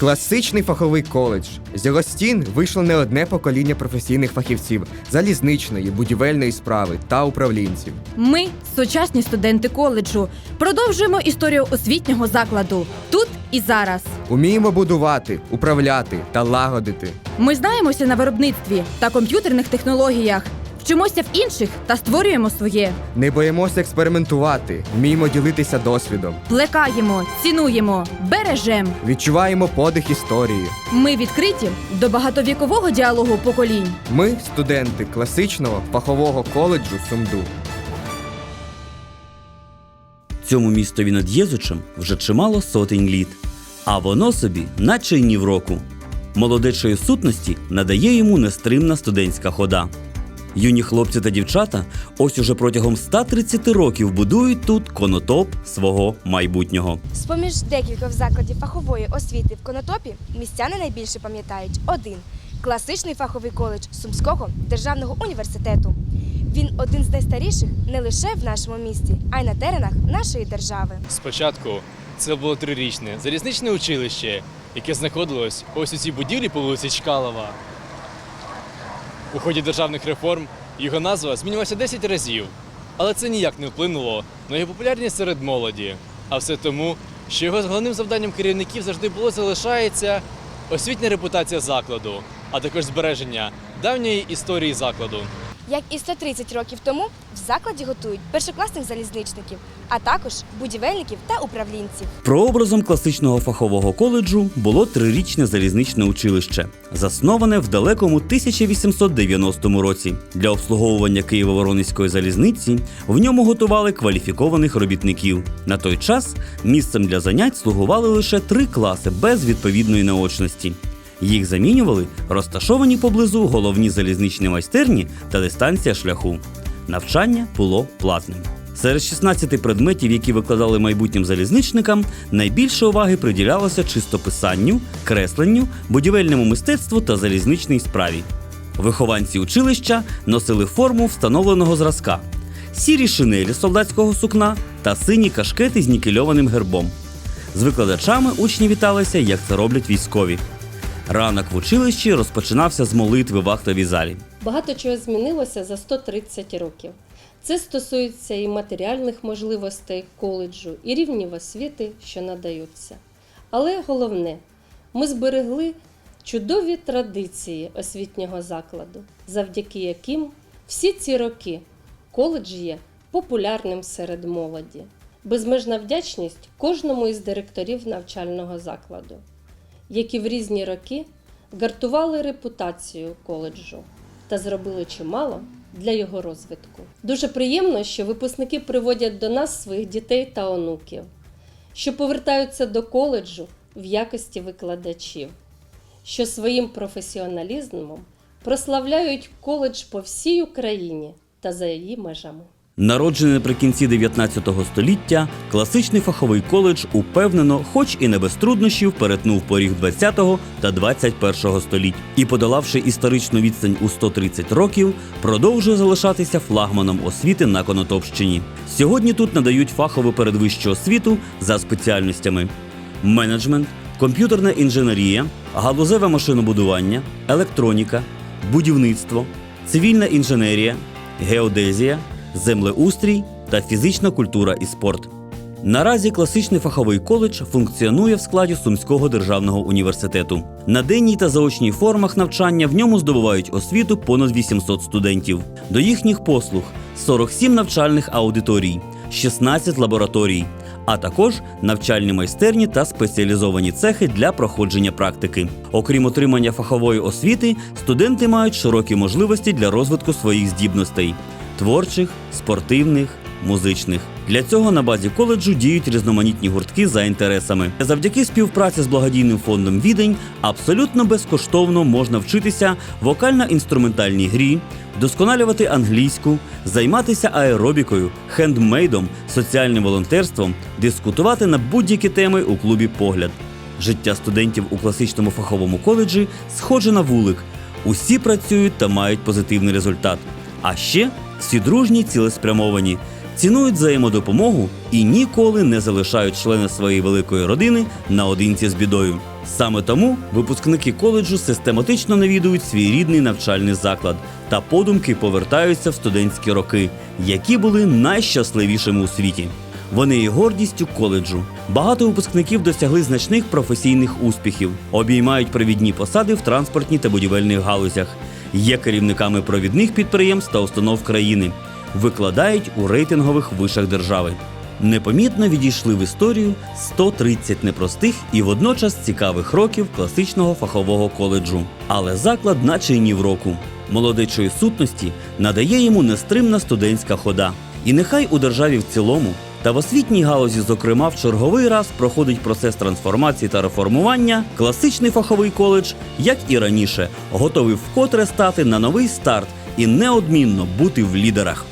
Класичний фаховий коледж. З його стін вийшло не одне покоління професійних фахівців залізничної, будівельної справи та управлінців. Ми, сучасні студенти коледжу, продовжуємо історію освітнього закладу тут і зараз. Уміємо будувати, управляти та лагодити. Ми знаємося на виробництві та комп'ютерних технологіях, вчимося в інших та створюємо своє. Не боїмося експериментувати, вміємо ділитися досвідом. Плекаємо, цінуємо, бережем. Відчуваємо подих історії. Ми відкриті до багатовікового діалогу поколінь. Ми студенти класичного фахового коледжу Сумду. Цьому містові над Єзучем вже чимало сотень літ, а воно собі, наче й ні в року. Молодечої сутності надає йому нестримна студентська хода. Юні хлопці та дівчата ось уже протягом 130 років будують тут конотоп свого майбутнього. З-поміж декількох закладів фахової освіти в Конотопі містяни найбільше пам'ятають один класичний фаховий коледж Сумського державного університету. Він один з найстаріших не лише в нашому місті, а й на теренах нашої держави. Спочатку це було трирічне залізничне училище, яке знаходилось ось у цій будівлі по вулиці Чкалова. У ході державних реформ його назва змінювалася 10 разів, але це ніяк не вплинуло на його популярність серед молоді. А все тому, що його головним завданням керівників завжди було залишається освітня репутація закладу, а також збереження давньої історії закладу. Як і 130 років тому в закладі готують першокласних залізничників, а також будівельників та управлінців. Прообразом класичного фахового коледжу було трирічне залізничне училище, засноване в далекому 1890 році. Для обслуговування Києво-Воронезької залізниці в ньому готували кваліфікованих робітників. На той час місцем для занять слугували лише три класи без відповідної наочності. Їх замінювали розташовані поблизу головні залізничні майстерні та дистанція шляху. Навчання було платним. Серед 16 предметів, які викладали майбутнім залізничникам, найбільше уваги приділялося чистописанню, кресленню, будівельному мистецтву та залізничній справі. Вихованці училища носили форму встановленого зразка: сірі шинелі солдатського сукна та сині кашкети з нікельованим гербом. З викладачами учні віталися, як це роблять військові. Ранок в училищі розпочинався з молитви в актовій залі. Багато чого змінилося за 130 років. Це стосується і матеріальних можливостей коледжу, і рівнів освіти, що надаються. Але головне, ми зберегли чудові традиції освітнього закладу, завдяки яким всі ці роки коледж є популярним серед молоді. Безмежна вдячність кожному із директорів навчального закладу, які в різні роки гартували репутацію коледжу та зробили чимало для його розвитку. Дуже приємно, що випускники приводять до нас своїх дітей та онуків, що повертаються до коледжу в якості викладачів, що своїм професіоналізмом прославляють коледж по всій Україні та за її межами. Народжений наприкінці 19 століття, класичний фаховий коледж упевнено, хоч і не без труднощів, перетнув поріг 20 та 21 століть і, подолавши історичну відстань у 130 років, продовжує залишатися флагманом освіти на Конотопщині. Сьогодні тут надають фахову передвищу освіту за спеціальностями: менеджмент, комп'ютерна інженерія, галузеве машинобудування, електроніка, будівництво, цивільна інженерія, геодезія землеустрій та фізична культура і спорт. Наразі класичний фаховий коледж функціонує в складі Сумського державного університету. На денній та заочній формах навчання в ньому здобувають освіту понад 800 студентів. До їхніх послуг 47 навчальних аудиторій, 16 лабораторій, а також навчальні майстерні та спеціалізовані цехи для проходження практики. Окрім отримання фахової освіти, студенти мають широкі можливості для розвитку своїх здібностей творчих, спортивних, музичних. Для цього на базі коледжу діють різноманітні гуртки за інтересами. Завдяки співпраці з благодійним фондом Відень абсолютно безкоштовно можна вчитися вокально-інструментальній грі, вдосконалювати англійську, займатися аеробікою, хендмейдом, соціальним волонтерством, дискутувати на будь-які теми у клубі Погляд. Життя студентів у класичному фаховому коледжі схоже на вулик. Усі працюють та мають позитивний результат. А ще всі дружні, цілеспрямовані. цінують взаємодопомогу і ніколи не залишають члени своєї великої родини наодинці з бідою. Саме тому випускники коледжу систематично навідують свій рідний навчальний заклад та подумки повертаються в студентські роки, які були найщасливішими у світі. Вони є гордістю коледжу. Багато випускників досягли значних професійних успіхів, обіймають провідні посади в транспортній та будівельних галузях, є керівниками провідних підприємств та установ країни, викладають у рейтингових вишах держави. Непомітно відійшли в історію 130 непростих і водночас цікавих років класичного фахового коледжу. Але заклад, наче й ні в року. Молодечої сутності надає йому нестримна студентська хода. І нехай у державі в цілому та в освітній галузі, зокрема, в черговий раз проходить процес трансформації та реформування, класичний фаховий коледж, як і раніше, готовий вкотре стати на новий старт і неодмінно бути в лідерах.